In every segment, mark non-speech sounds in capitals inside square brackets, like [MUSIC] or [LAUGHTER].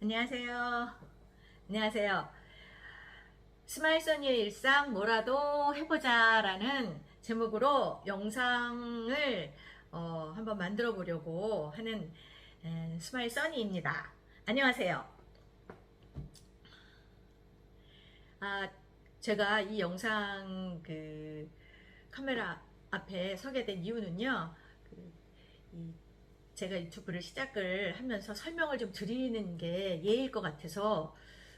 안녕하세요. 안녕하세요. 스마일 써니의 일상 뭐라도 해보자 라는 제목으로 영상을 어, 한번 만들어 보려고 하는 에, 스마일 써니입니다. 안녕하세요. 아, 제가 이 영상 그 카메라 앞에 서게 된 이유는요. 그, 이 제가 유튜브를 시작을 하면서 설명을 좀 드리는 게 예일 것 같아서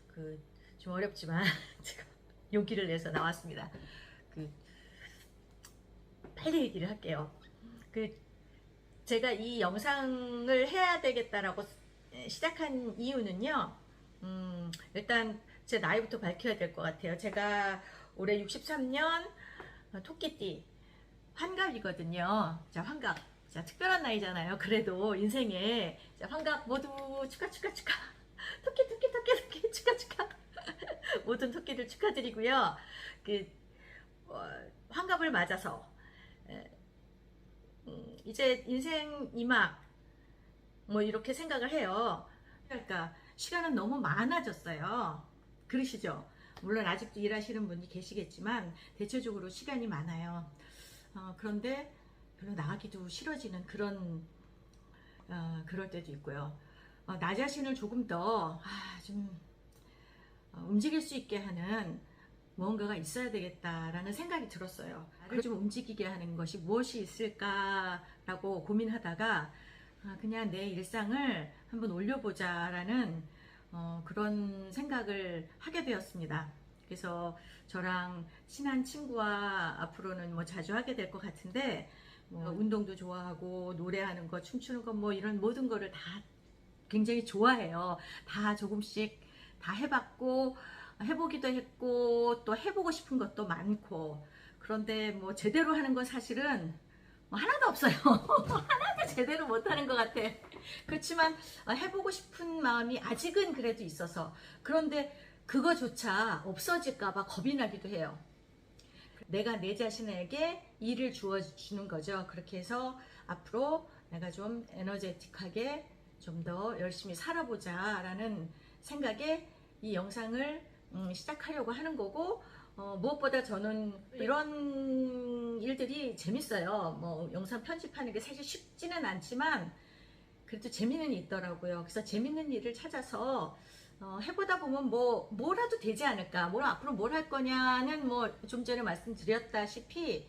그 좀 어렵지만 [LAUGHS] 제가 용기를 내서 나왔습니다. 그 빨리 얘기를 할게요. 그 제가 이 영상을 해야 되겠다라고 시작한 이유는요. 음, 일단 제 나이부터 밝혀야 될 것 같아요. 제가 올해 63년 토끼띠 환갑이거든요. 자, 환갑. 자, 특별한 나이잖아요. 그래도 인생에 자, 환갑 모두 축하 축하 축하. 토끼 토끼 토끼 토끼 축하 축하. [LAUGHS] 모든 토끼들 축하드리고요. 그 어, 환갑을 맞아서 에, 음, 이제 인생 이막 뭐 이렇게 생각을 해요. 그러니까 시간은 너무 많아졌어요. 그러시죠? 물론 아직도 일하시는 분이 계시겠지만 대체적으로 시간이 많아요. 어, 그런데 별로 나가기도 싫어지는 그런 어, 그럴 때도 있고요. 어, 나 자신을 조금 더 아, 좀 어, 움직일 수 있게 하는 무언가가 있어야 되겠다라는 생각이 들었어요. 나를 좀 움직이게 하는 것이 무엇이 있을까라고 고민하다가 아, 그냥 내 일상을 한번 올려보자라는 어, 그런 생각을 하게 되었습니다. 그래서 저랑 친한 친구와 앞으로는 뭐 자주 하게 될 것 같은데 뭐 운동도 좋아하고 노래하는 거, 춤추는 거 뭐 이런 모든 거를 다 굉장히 좋아해요. 다 조금씩 다 해봤고 해보기도 했고 또 해보고 싶은 것도 많고 그런데 뭐 제대로 하는 건 사실은 뭐 하나도 없어요. [LAUGHS] 하나도 제대로 못하는 것 같아. 그렇지만 어, 해보고 싶은 마음이 아직은 그래도 있어서 그런데 그거조차 없어질까봐 겁이 나기도 해요. 내가 내 자신에게 일을 주어주는 거죠. 그렇게 해서 앞으로 내가 좀 에너제틱하게 좀 더 열심히 살아보자 라는 생각에 이 영상을 음, 시작하려고 하는 거고 어, 무엇보다 저는 이런 일들이 재밌어요. 뭐 영상 편집하는 게 사실 쉽지는 않지만 그래도 재미는 있더라고요. 그래서 재밌는 일을 찾아서 어, 해보다 보면 뭐 뭐라도 되지 않을까. 뭘 앞으로 뭘 할 거냐는 뭐 좀 전에 말씀드렸다시피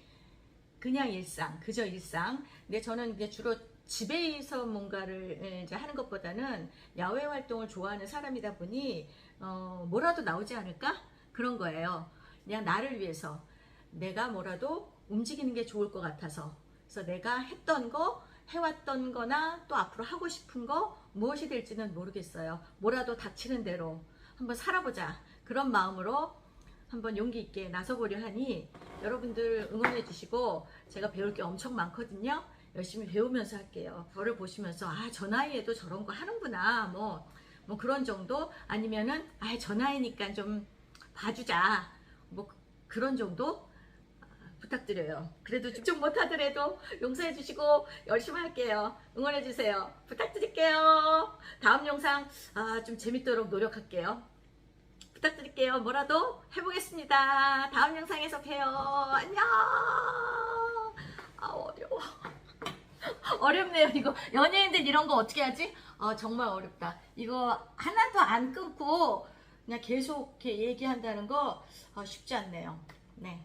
그냥 일상, 그저 일상. 근데 저는 이제 주로 집에서 뭔가를 예, 이제 하는 것보다는 야외 활동을 좋아하는 사람이다 보니 어, 뭐라도 나오지 않을까 그런 거예요. 그냥 나를 위해서 내가 뭐라도 움직이는 게 좋을 것 같아서 그래서 내가 했던 거 해왔던 거나 또 앞으로 하고 싶은 거 무엇이 될지는 모르겠어요. 뭐라도 닥치는 대로 한번 살아보자 그런 마음으로 한번 용기 있게 나서보려 하니 여러분들 응원해 주시고 제가 배울 게 엄청 많거든요. 열심히 배우면서 할게요. 저를 보시면서 아 저 나이에도 저런 거 하는구나 뭐, 뭐 그런 정도 아니면은 아 저 나이니까 좀 봐주자 뭐 그런 정도 아, 부탁드려요. 그래도 좀 못하더라도 용서해 주시고 열심히 할게요. 응원해 주세요. 부탁드릴게요. 다음 영상 아, 좀 재밌도록 노력할게요. 부탁드릴게요. 뭐라도 해보겠습니다. 다음 영상에서 봬요. 안녕. 아 어려워. 어렵네요. 이거 연예인들 이런 거 어떻게 하지? 아 정말 어렵다. 이거 하나도 안 끊고 그냥 계속 이렇게 얘기한다는 거 아, 쉽지 않네요. 네.